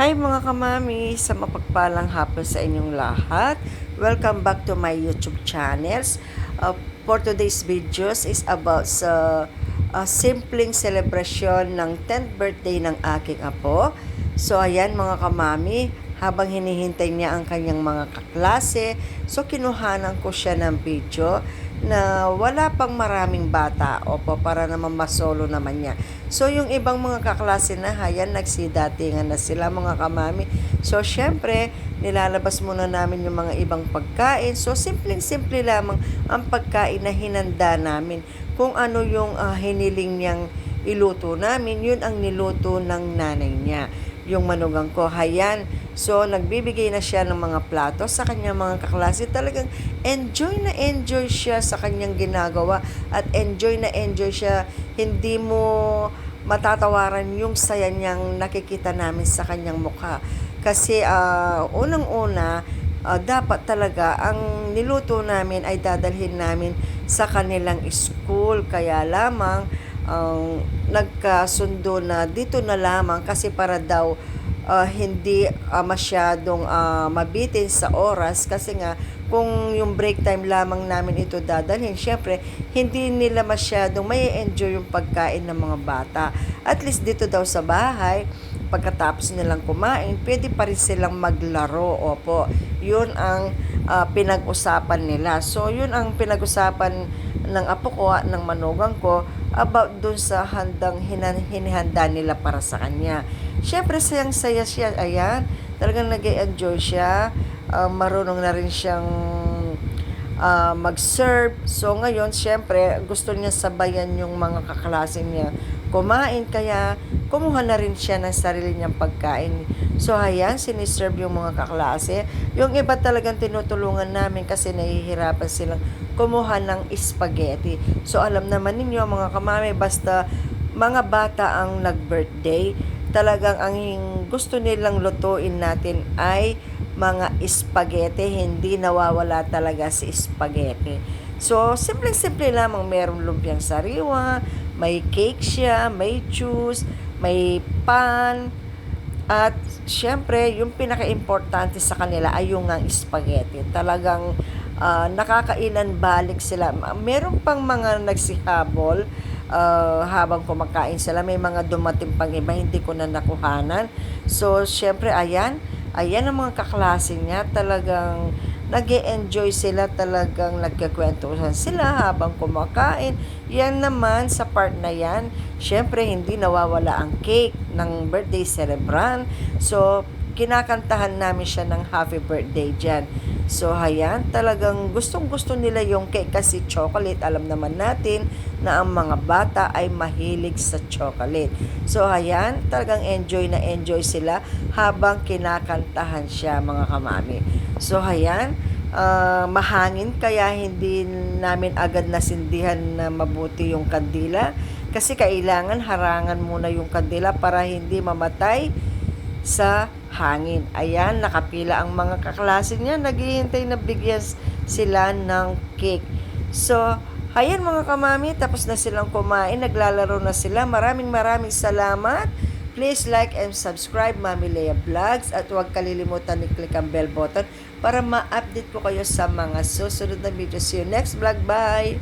Hi mga kamami, sa mapagpalang hapon sa inyong lahat. Welcome back to my YouTube channels. Uh, for today's videos is about sa uh, simpleng celebration ng 10th birthday ng aking apo. So ayan mga kamami, habang hinihintay niya ang kanyang mga kaklase, so kinuhanan ko siya ng video na wala pang maraming bata opo para naman masolo naman niya. So yung ibang mga kaklase na hayan nagsidatingan na sila mga kamami. So syempre nilalabas muna namin yung mga ibang pagkain. So simpleng-simple lamang ang pagkain na hinanda namin. Kung ano yung ah, hiniling niyang iluto namin, yun ang niluto ng nanay niya yung manugang ko. Hayan. So, nagbibigay na siya ng mga plato sa kanyang mga kaklase. Talagang enjoy na enjoy siya sa kanyang ginagawa at enjoy na enjoy siya. Hindi mo matatawaran yung saya niyang nakikita namin sa kanyang mukha. Kasi ah, unang-una, ah, dapat talaga ang niluto namin ay dadalhin namin sa kanilang school. Kaya lamang ang nagkasundo na dito na lamang kasi para daw ah, hindi ah, masyadong ah, mabitin sa oras kasi nga kung yung break time lamang namin ito dadalhin, syempre hindi nila masyadong may enjoy yung pagkain ng mga bata. At least dito daw sa bahay, pagkatapos nilang kumain, pwede pa rin silang maglaro. Opo, yun ang ah, pinag-usapan nila. So, yun ang pinag-usapan ng apo ko at ng manugang ko about dun sa handang hinan- hinihanda nila para sa kanya. Siyempre, sayang-saya siya. Ayan, talagang nag enjoy siya. Ah, marunong na rin siyang ah, mag-serve. So, ngayon, siyempre, gusto niya sabayan yung mga kaklase niya kumain. Kaya, kumuha na rin siya ng sarili niyang pagkain. So, ayan, siniserve yung mga kaklase. Yung iba talagang tinutulungan namin kasi nahihirapan silang kumuha ng spaghetti. So, alam naman ninyo, mga kamami, basta mga bata ang nag-birthday, talagang ang gusto nilang lutuin natin ay mga spaghetti, hindi nawawala talaga si spaghetti. So, simple-simple lamang merong lumpiang sariwa, may cake siya, may juice, may pan, at syempre, yung pinaka-importante sa kanila ay yung ang spaghetti. Talagang ah, nakakainan balik sila. Meron pang mga nagsihabol ah, habang kumakain sila. May mga dumating pang iba, hindi ko na nakuhanan. So, syempre, ayan. Ayan ang mga kaklase niya. Talagang nag enjoy sila talagang nagkakwentuhan sila habang kumakain. Yan naman sa part na yan, syempre hindi nawawala ang cake ng birthday celebrant. So, kinakantahan namin siya ng happy birthday dyan. So, hayan, talagang gustong-gusto nila yung cake kasi chocolate. Alam naman natin na ang mga bata ay mahilig sa chocolate. So, hayan, talagang enjoy na enjoy sila habang kinakantahan siya mga kamami. So, hayan, ah, mahangin kaya hindi namin agad nasindihan na mabuti yung kandila. Kasi kailangan harangan muna yung kandila para hindi mamatay sa hangin. Ayan, nakapila ang mga kaklase niya. Naghihintay na bigyan sila ng cake. So, ayan mga kamami, tapos na silang kumain. Naglalaro na sila. Maraming maraming salamat. Please like and subscribe Mami Lea Vlogs at huwag kalilimutan i-click ang bell button para ma-update ko kayo sa mga susunod na videos. See you next vlog. Bye!